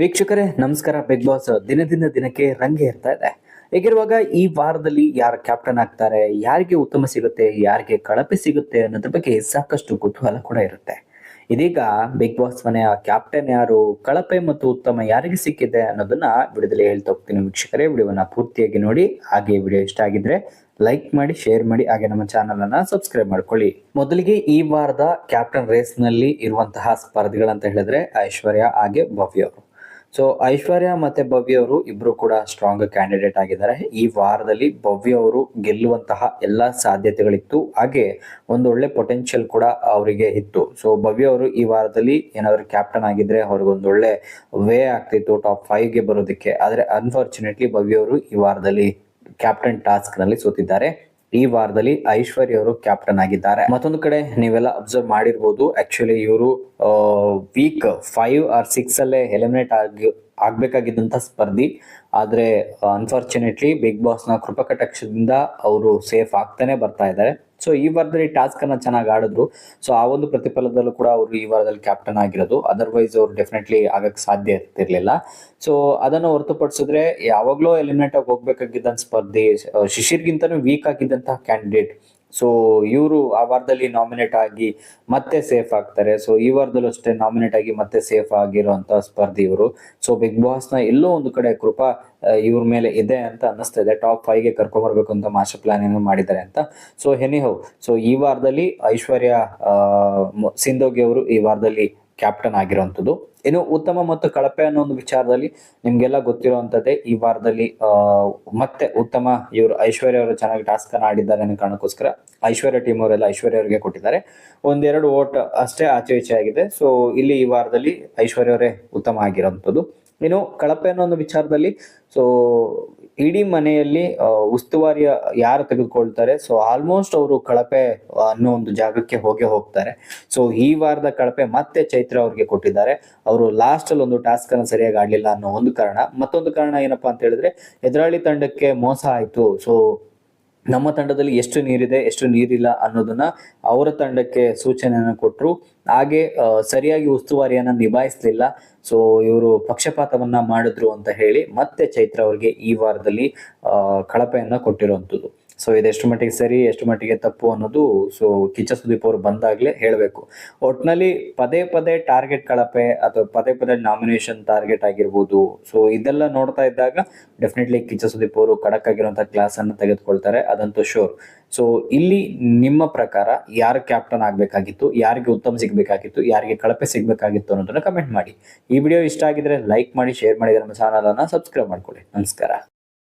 ವೀಕ್ಷಕರೇ, ನಮಸ್ಕಾರ. Big boss ದಿನದಿಂದ ದಿನಕ್ಕೆ ರಂಗೆ ಇರ್ತಾ ಇದೆ. ಹೀಗಿರುವಾಗ ಈ ವಾರದಲ್ಲಿ ಯಾರು ಕ್ಯಾಪ್ಟನ್ ಆಗ್ತಾರೆ, ಯಾರಿಗೆ ಉತ್ತಮ ಸಿಗುತ್ತೆ, ಯಾರಿಗೆ ಕಳಪೆ ಸಿಗುತ್ತೆ ಅನ್ನೋದ್ರ ಬಗ್ಗೆ ಸಾಕಷ್ಟು ಕುತೂಹಲ ಕೂಡ ಇರುತ್ತೆ. ಇದೀಗ ಬಿಗ್ ಬಾಸ್ ಮನೆಯ ಕ್ಯಾಪ್ಟನ್ ಯಾರು, ಕಳಪೆ ಮತ್ತು ಉತ್ತಮ ಯಾರಿಗೆ ಸಿಕ್ಕಿದೆ ಅನ್ನೋದನ್ನ ವಿಡಿಯೋದಲ್ಲಿ ಹೇಳ್ತಾ ಹೋಗ್ತೀನಿ ವೀಕ್ಷಕರೇ. ವಿಡಿಯೋನ ಪೂರ್ತಿಯಾಗಿ ನೋಡಿ, ಹಾಗೆ ವಿಡಿಯೋ ಇಷ್ಟ ಆಗಿದ್ರೆ ಲೈಕ್ ಮಾಡಿ ಶೇರ್ ಮಾಡಿ, ಹಾಗೆ ನಮ್ಮ ಚಾನಲ್ ಅನ್ನ ಸಬ್ಸ್ಕ್ರೈಬ್ ಮಾಡ್ಕೊಳ್ಳಿ. ಮೊದಲಿಗೆ ಈ ವಾರದ ಕ್ಯಾಪ್ಟನ್ ರೇಸ್ನಲ್ಲಿ ಇರುವಂತಹ ಸ್ಪರ್ಧಿಗಳಂತ ಹೇಳಿದ್ರೆ ಐಶ್ವರ್ಯ ಹಾಗೆ ಭವ್ಯ ಅವರು. ಸೊ ಐಶ್ವರ್ಯ ಮತ್ತೆ ಭವ್ಯ ಅವರು ಇಬ್ರು ಕೂಡ ಸ್ಟ್ರಾಂಗ್ ಕ್ಯಾಂಡಿಡೇಟ್ ಆಗಿದ್ದಾರೆ. ಈ ವಾರದಲ್ಲಿ ಭವ್ಯ ಅವರು ಗೆಲ್ಲುವಂತಹ ಎಲ್ಲಾ ಸಾಧ್ಯತೆಗಳಿತ್ತು. ಹಾಗೆ ಒಂದು ಒಳ್ಳೆ ಪೊಟೆನ್ಶಿಯಲ್ ಕೂಡ ಅವರಿಗೆ ಇತ್ತು. ಸೊ ಭವ್ಯ ಅವರು ಈ ವಾರದಲ್ಲಿ ಏನಾದ್ರು ಕ್ಯಾಪ್ಟನ್ ಆಗಿದ್ರೆ ಅವ್ರಿಗೆ ಒಂದು ಒಳ್ಳೆ ವೇ ಆಗ್ತಿತ್ತು ಟಾಪ್ ಫೈವ್ಗೆ ಬರೋದಕ್ಕೆ. ಆದ್ರೆ ಅನ್ಫಾರ್ಚುನೇಟ್ಲಿ ಭವ್ಯ ಅವರು ಈ ವಾರದಲ್ಲಿ ಕ್ಯಾಪ್ಟನ್ ಟಾಸ್ಕ್ನಲ್ಲಿ ಸೋತಿದ್ದಾರೆ. ಈ ವಾರದಲ್ಲಿ ಐಶ್ವರ್ಯ ಅವರು ಕ್ಯಾಪ್ಟನ್ ಆಗಿದ್ದಾರೆ. ಮತ್ತೊಂದು ಕಡೆ ನೀವೆಲ್ಲ ಅಬ್ಸರ್ವ್ ಮಾಡಿರ್ಬೋದು. ಆಕ್ಚುಲಿ ಇವರು ವೀಕ್ ಫೈವ್ ಆರ್ ಸಿಕ್ಸ್ ಅಲ್ಲೇ ಎಲಿಮಿನೇಟ್ ಆಗಿ, ಆಗ್ಬೇಕಾಗಿದ್ದಂತ ಸ್ಪರ್ಧಿ. ಆದ್ರೆ ಅನ್ಫಾರ್ಚುನೇಟ್ಲಿ ಬಿಗ್ ಬಾಸ್ನ ಕೃಪಕಟಾಕ್ಷದಿಂದ ಅವರು ಸೇಫ್ ಆಗ್ತಾನೆ ಬರ್ತಾ ಇದ್ದಾರೆ ಸೊ ಈ ವಾರದಲ್ಲಿ ಟಾಸ್ಕ್ ಅನ್ನ ಚೆನ್ನಾಗಿ ಆಡಿದ್ರು. ಸೊ ಆ ಒಂದು ಪ್ರತಿಫಲದಲ್ಲೂ ಕೂಡ ಅವರು ಈ ವಾರದಲ್ಲಿ ಕ್ಯಾಪ್ಟನ್ ಆಗಿರೋದು. ಅದರ್ವೈಸ್ ಅವ್ರು ಡೆಫಿನೆಟ್ಲಿ ಆಗಕ್ಕೆ ಸಾಧ್ಯ ಇರ್ತಿರ್ಲಿಲ್ಲ. ಸೊ ಅದನ್ನು ಹೊರತುಪಡಿಸಿದ್ರೆ, ಯಾವಾಗ್ಲೂ ಎಲಿಮಿನೇಟ್ ಆಗಿ ಹೋಗ್ಬೇಕಾಗಿದ್ದಂತ ಸ್ಪರ್ಧಿ, ಶಿಶಿರ್ಗಿಂತನೂ ವೀಕ್ ಆಗಿದ್ದಂತಹ ಕ್ಯಾಂಡಿಡೇಟ್ ಸೊ ಇವರು ಆ ವಾರದಲ್ಲಿ ನಾಮಿನೇಟ್ ಆಗಿ ಮತ್ತೆ ಸೇಫ್ ಆಗ್ತಾರೆ. ಸೊ ಈ ವಾರದಲ್ಲೂ ಅಷ್ಟೇ ನಾಮಿನೇಟ್ ಆಗಿ ಮತ್ತೆ ಸೇಫ್ ಆಗಿರುವಂತ ಸ್ಪರ್ಧಿ ಇವರು. ಸೊ ಬಿಗ್ ಬಾಸ್ನ ಎಲ್ಲೋ ಒಂದು ಕಡೆ ಕೃಪಾ ಇವ್ರ ಮೇಲೆ ಇದೆ ಅಂತ ಅನ್ನಿಸ್ತಾ ಇದೆ. ಟಾಪ್ ಫೈವ್ಗೆ ಕರ್ಕೊಂಡ್ಬರ್ಬೇಕು ಅಂತ ಮಾಸ್ಟರ್ ಪ್ಲಾನ್ ಏನು ಮಾಡಿದ್ದಾರೆ ಅಂತ. ಸೊ ಎನಿಹೌ ಸೊ ಈ ವಾರದಲ್ಲಿ ಐಶ್ವರ್ಯ ಸಿಂಧೋಗಿ ಅವರು ಈ ವಾರದಲ್ಲಿ ಕ್ಯಾಪ್ಟನ್ ಆಗಿರುವಂಥದ್ದು. ಇನ್ನು ಉತ್ತಮ ಮತ್ತು ಕಳಪೆ ಅನ್ನೋ ಒಂದು ವಿಚಾರದಲ್ಲಿ ನಿಮ್ಗೆಲ್ಲ ಗೊತ್ತಿರುವಂಥದ್ದೇ ಈ ವಾರದಲ್ಲಿ ಮತ್ತೆ ಉತ್ತಮ ಇವರು ಐಶ್ವರ್ಯ ಅವರು ಚೆನ್ನಾಗಿ ಟಾಸ್ಕ್ ಅನ್ನ ಆಡಿದ್ದಾರೆ ಅನ್ನೋ ಕಾರಣಕ್ಕೋಸ್ಕರ ಐಶ್ವರ್ಯ ಟೀಮ್ ಅವರೆಲ್ಲ ಐಶ್ವರ್ಯ ಅವರಿಗೆ ಕೊಟ್ಟಿದ್ದಾರೆ. ಒಂದೆರಡು ಓಟ್ ಅಷ್ಟೇ ಆಚೆ ಈಚೆ ಆಗಿದೆ. ಸೊ ಇಲ್ಲಿ ಈ ವಾರದಲ್ಲಿ ಐಶ್ವರ್ಯ ಅವರೇ ಉತ್ತಮ ಆಗಿರೋಂಥದ್ದು ಇನ್ನು ಕಳಪೆ ಅನ್ನೋ ಒಂದು ವಿಚಾರದಲ್ಲಿ ಸೊ ಇಡೀ ಮನೆಯಲ್ಲಿ ಉಸ್ತುವಾರಿಯ ಯಾರು ತೆಗೆದುಕೊಳ್ತಾರೆ? ಸೊ ಆಲ್ಮೋಸ್ಟ್ ಅವರು ಕಳಪೆ ಅನ್ನೋ ಒಂದು ಜಾಗಕ್ಕೆ ಹೋಗಿ ಹೋಗ್ತಾರೆ. ಸೊ ಈ ವಾರದ ಕಳಪೆ ಮತ್ತೆ ಚೈತ್ರ ಅವ್ರಿಗೆ ಕೊಟ್ಟಿದ್ದಾರೆ. ಅವರು ಲಾಸ್ಟ್ ಅಲ್ಲಿ ಒಂದು ಟಾಸ್ಕ್ ಅನ್ನು ಸರಿಯಾಗಿ ಆಡ್ಲಿಲ್ಲ ಅನ್ನೋ ಒಂದು ಕಾರಣ. ಮತ್ತೊಂದು ಕಾರಣ ಏನಪ್ಪಾ ಅಂತ ಹೇಳಿದ್ರೆ, ಎದುರಾಳಿ ತಂಡಕ್ಕೆ ಮೋಸ ಆಯ್ತು. ಸೊ ನಮ್ಮ ತಂಡದಲ್ಲಿ ಎಷ್ಟು ನೀರಿದೆ, ಎಷ್ಟು ನೀರಿಲ್ಲ ಅನ್ನೋದನ್ನ ಅವರ ತಂಡಕ್ಕೆ ಸೂಚನೆಯನ್ನು ಕೊಟ್ಟರು ಹಾಗೆ ಸರಿಯಾಗಿ ಉಸ್ತುವಾರಿಯನ್ನ ನಿಭಾಯಿಸಲಿಲ್ಲ. ಸೊ ಇವರು ಪಕ್ಷಪಾತವನ್ನ ಮಾಡಿದ್ರು ಅಂತ ಹೇಳಿ ಮತ್ತೆ ಚೈತ್ರ ಅವರಿಗೆ ಈ ವಾರದಲ್ಲಿ ಕಳಪೆಯನ್ನ ಕೊಟ್ಟಿರುವಂಥದ್ದು. ಸೊ ಇದೆಷ್ಟು ಮಟ್ಟಿಗೆ ಸರಿ, ಎಷ್ಟು ಮಟ್ಟಿಗೆ ತಪ್ಪು ಅನ್ನೋದು ಸೊ ಕಿಚ್ಚ ಸುದೀಪ್ ಅವರು ಬಂದಾಗ್ಲೇ ಹೇಳಬೇಕು. ಒಟ್ನಲ್ಲಿ ಪದೇ ಪದೇ ಟಾರ್ಗೆಟ್ ಕಳಪೆ ಅಥವಾ ಪದೇ ಪದೇ ನಾಮಿನೇಷನ್ ಟಾರ್ಗೆಟ್ ಆಗಿರ್ಬೋದು. ಸೊ ಇದೆಲ್ಲ ನೋಡ್ತಾ ಇದ್ದಾಗ ಡೆಫಿನೆಟ್ಲಿ ಕಿಚ್ಚ ಸುದೀಪ್ ಅವರು ಕಡಕ್ ಆಗಿರುವಂತಹ ಕ್ಲಾಸ್ ಅನ್ನು ತೆಗೆದುಕೊಳ್ತಾರೆ, ಅದಂತೂ ಶೋರ್ ಸೊ ಇಲ್ಲಿ ನಿಮ್ಮ ಪ್ರಕಾರ ಯಾರು ಕ್ಯಾಪ್ಟನ್ ಆಗಬೇಕಾಗಿತ್ತು, ಯಾರಿಗೆ ಉತ್ತಮ ಸಿಗಬೇಕಾಗಿತ್ತು, ಯಾರಿಗೆ ಕಳಪೆ ಸಿಗಬೇಕಾಗಿತ್ತು ಅನ್ನೋದನ್ನ ಕಮೆಂಟ್ ಮಾಡಿ. ಈ ವಿಡಿಯೋ ಇಷ್ಟ ಆಗಿದ್ರೆ ಲೈಕ್ ಮಾಡಿ ಶೇರ್ ಮಾಡಿದ್ರೆ ನಮ್ಮ ಚಾನಲ್ ಅನ್ನ ಸಬ್ಸ್ಕ್ರೈಬ್ ಮಾಡ್ಕೊಳ್ಳಿ. ನಮಸ್ಕಾರ.